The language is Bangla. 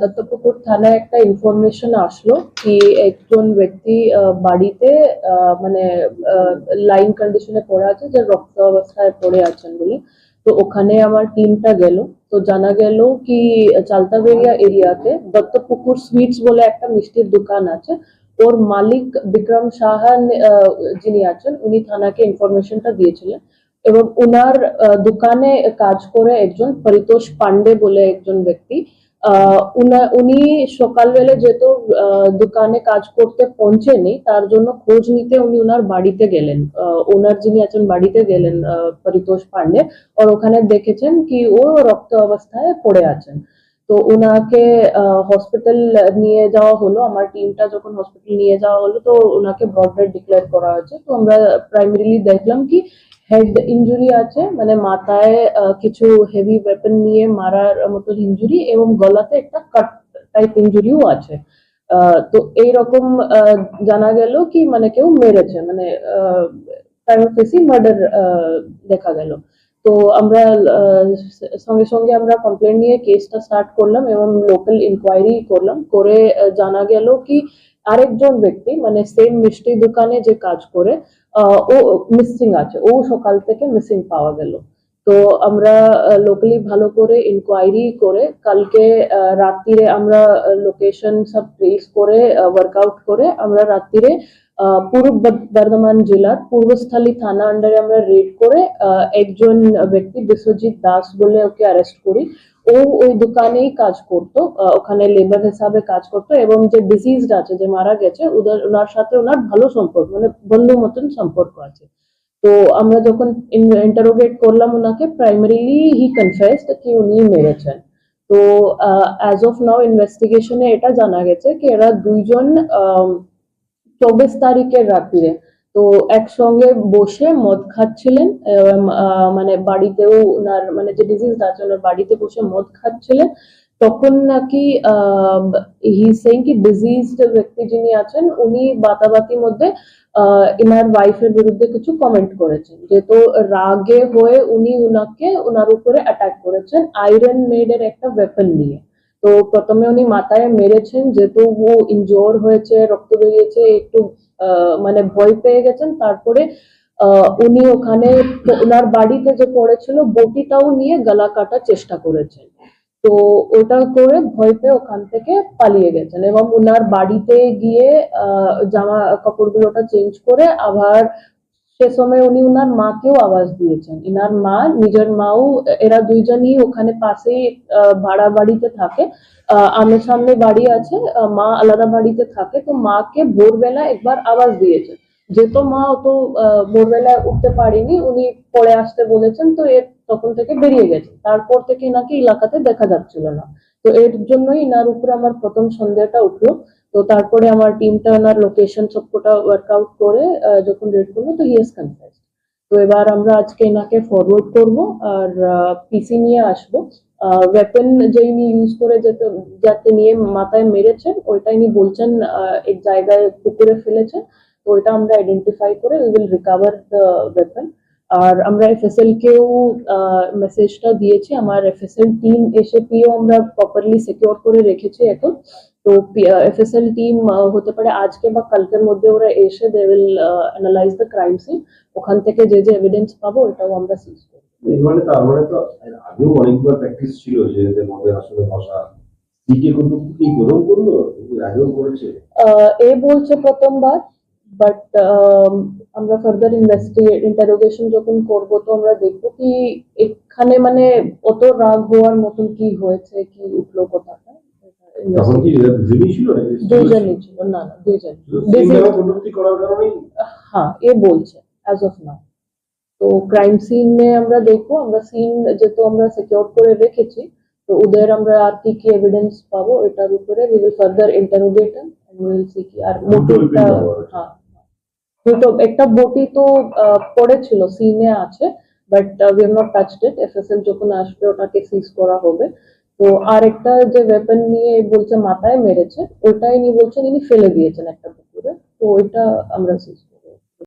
দত্তপুকুর থানায় একটা ইনফরমেশন আসলো কি একজন ব্যক্তি বাড়িতে মানে লাইন কন্ডিশনে পড়ে আছে যে রক্ত অবস্থায় পড়ে আছেন বলে। তো ওখানে আমার টিমটা গেল। তো জানা গেল কি চালতাবেরিয়া এরিয়াতে দত্তপুকুর সুইটস বলে একটা মিষ্টির দোকান আছে। ওর মালিক বিক্রম সাহা আহ, যিনি আছেন উনি থানাকে ইনফরমেশনটা দিয়েছিলেন। এবং উনার আহ, দোকানে কাজ করে একজন পরিতোষ পান্ডে বলে একজন ব্যক্তি। উনা- সকালবেলা যেহেতু দোকানে কাজ করতে পৌঁছেনি, তার জন্য খোঁজ নিতে উনি ওনার বাড়িতে গেলেন। ওনার যিনি আছেন বাড়িতে গেলেন পরিতোষ পান্ডে। আর ওখানে দেখেছেন কি ও রক্ত অবস্থায় পড়ে আছেন। তো ওনাকে হসপিটাল নিয়ে যাওয়া হলো। আমার টিমটা যখন হসপিটাল নিয়ে যাওয়া হলো, তো ওনাকে ব্রডডেড ডিক্লেয়ার করা হয়েছে। তো আমরা প্রাইমারিলি দেখলাম কি হেড ইনজুরি আছে মানে মাথায় কিছু হেভি ওয়েপন নিয়ে মারার মতো ইনজুরি এবং গলাতে একটা কাট টাইপ ইনজুরিও আছে। তো এইরকম জানা গেল কি মানে কেউ মেরেছে মানে প্রাইমারি মার্ডার দেখা গেল। তো আমরা সঙ্গে সঙ্গে আমরা কমপ্লেন নিয়ে কেসটা স্টার্ট করলাম এবং লোকাল ইনকোয়ারি করলাম, করে জানা গেল কি আরেকজন ব্যক্তি মানে সেম মিষ্টি দোকানে যে কাজ করে ও মিসিং আছে, ও সকাল থেকে মিসিং পাওয়া গেল। তো আমরা লোকালি ভালো করে ইনকোয়ারি করে, কালকে রাত্রিরে আমরা লোকেশন সব ট্রেস করে ওয়ার্কআউট করে আমরা রাত্রিরে পূর্ব বর্ধমান জেলার পূর্বস্থলী থানা আন্ডারে আমরা রেড করে একজন ব্যক্তি বিশ্বজিৎ দাস বলে ওকে অ্যারেস্ট করি। ও ওই দোকানেই কাজ করতো ওখানে লেবার হিসাবে কাজ করতো এবং যে ডিজিজড আছে, যে মারা গেছে ওনার সাথে ওনার ভালো সম্পর্ক মানে বন্ধু মতন সম্পর্ক আছে। তো আমরা যখন ইন্টারোগেট করলাম ওনাকে প্রাইমারিলি হি কনফেসড কি উনি মেরেছেন। তো অ্যাজ অফ নাও ইনভেস্টিগেশনে এটা জানা গেছে কি এরা দুইজন চব্বিশ তারিখের রাত্রিরে। তো একসঙ্গে বসে মদ খাচ্ছিলেন মানে বাড়িতেও ওনার মানে যে ডিজিজ আছে, ওনার বাড়িতে বসে মদ খাচ্ছিলেন। তখন নাকি হি সেইং কি ডিজিজড ব্যক্তি যিনি আছেন, উনি বাতাবাতির মধ্যে এনার ওয়াইফের বিরুদ্ধে কিছু কমেন্ট করেছেন। যেহেতু রাগে হয়ে উনি উনাকে ওনার উপরে অ্যাটাক করেছেন আয়রন মেডের একটা ওয়েপন নিয়ে। তো প্রথমে উনি মাথায় মেরেছেন, যেহেতু ও ইনজোর হয়েছে, রক্ত বেরিয়েছে, একটু মানে ভয় পেয়ে গেছেন, তারপরে উনি ওখানে ওনার বাড়িতে যে পড়েছিল, বটিটাও নিয়ে গলা কাটার চেষ্টা করেছেন। তো ওটা করে ভয় পেয়ে ওখান থেকে পালিয়ে গেছেন এবং ওনার বাড়িতে গিয়ে জামা কাপড়গুলোটা চেঞ্জ করে আবার সে সময় উনি ওনার মাকেও আওয়াজ দিয়েছেন। ইনার মা নিজের মাও এরা দুইজনই ওখানে আহ, ভাড়া বাড়িতে থাকে। আমের সামনে বাড়ি আছে মা আলাদা বাড়িতে থাকে তো মাকে ভোরবেলা একবার আওয়াজ দিয়েছে যেহেতু মা অত ভোরবেলায় উঠতে পারেনি উনি পরে আসতে বলেছেন তো এর তখন থেকে বেরিয়ে গেছে তারপর থেকে নাকি এলাকাতে দেখা যাচ্ছিল না। তো এর জন্যই ইনার উপরে আমার প্রথম সন্দেহটা উঠল। তো তারপরে আমার টিমটা ওনার লোকেশন সবকটা ওয়ার্কআউট করে যখন রেড করল, তো হিয়েস কনফেস তো এবার আমরা আজকে এনাকে ফরওয়ার্ড করব আর পিসি নিয়ে আসব। ওয়েপন যে ইনি ইউজ করে যেতে যাতে নিয়ে মাথায় মেরেছেন, ওইটা ইনি বলছেন এক জায়গায় পুকুরে ফেলেছেন। তো ওইটা আমরা আইডেন্টিফাই করে we will recover the weapon আর আমরা এফএসএল কেও মেসেজটা দিয়েছি। আমার এফএসএল টিম এসে পিও আমরা প্রপারলি সিকিউর করে রেখেছি এখন। তো এফএসএল টিম হতে পারে আজকে বা কালকের মধ্যে ওরা এসে they will analyse the crime scene ওখান থেকে যে যে এভিডেন্স পাবো ওটাও আমরা সিজ করব। মানে তার মানে তো আগেও অনেকবার প্র্যাকটিস ছিল যে এদের মধ্যে আসলে কি করল আগেও করেছে। এ বলছে প্রথমবার বাট আমরা ফার্দার ইনভেস্টিগেট ইন্টারোগেশন যখন করব তো আমরা দেখব কি এখানে মানে অত রাগ হওয়ার মতন কি হয়েছে কি উঠল কোথাটা তখন কি এরা ছিল নাকি? ছিল না করার কারণেই? হ্যাঁ এ বলছে অ্যাজ অফ নাও তো ক্রাইম সিনে আমরা দেখব আমরা সিন যেহেতু আমরা সিকিউর করে রেখেছি তো ওদের আমরা আর কি কি এভিডেন্স পাবো এটার উপরে will further interrogate and will see কি আর মোটিভটা. হ্যাঁ দুটো একটা বটি তো পড়েছিল সিনে আছে but we have not touched it FSL যখন আসবে, ওটাকে সিজ করা হবে। তো আর একটা যে ওয়েপন নিয়ে বলছে, মাথায় মেরেছে, ওটাই নিয়ে বলছেন, ইনি ফেলে দিয়েছেন একটা পুকুরে। তো ওইটা আমরা সিজ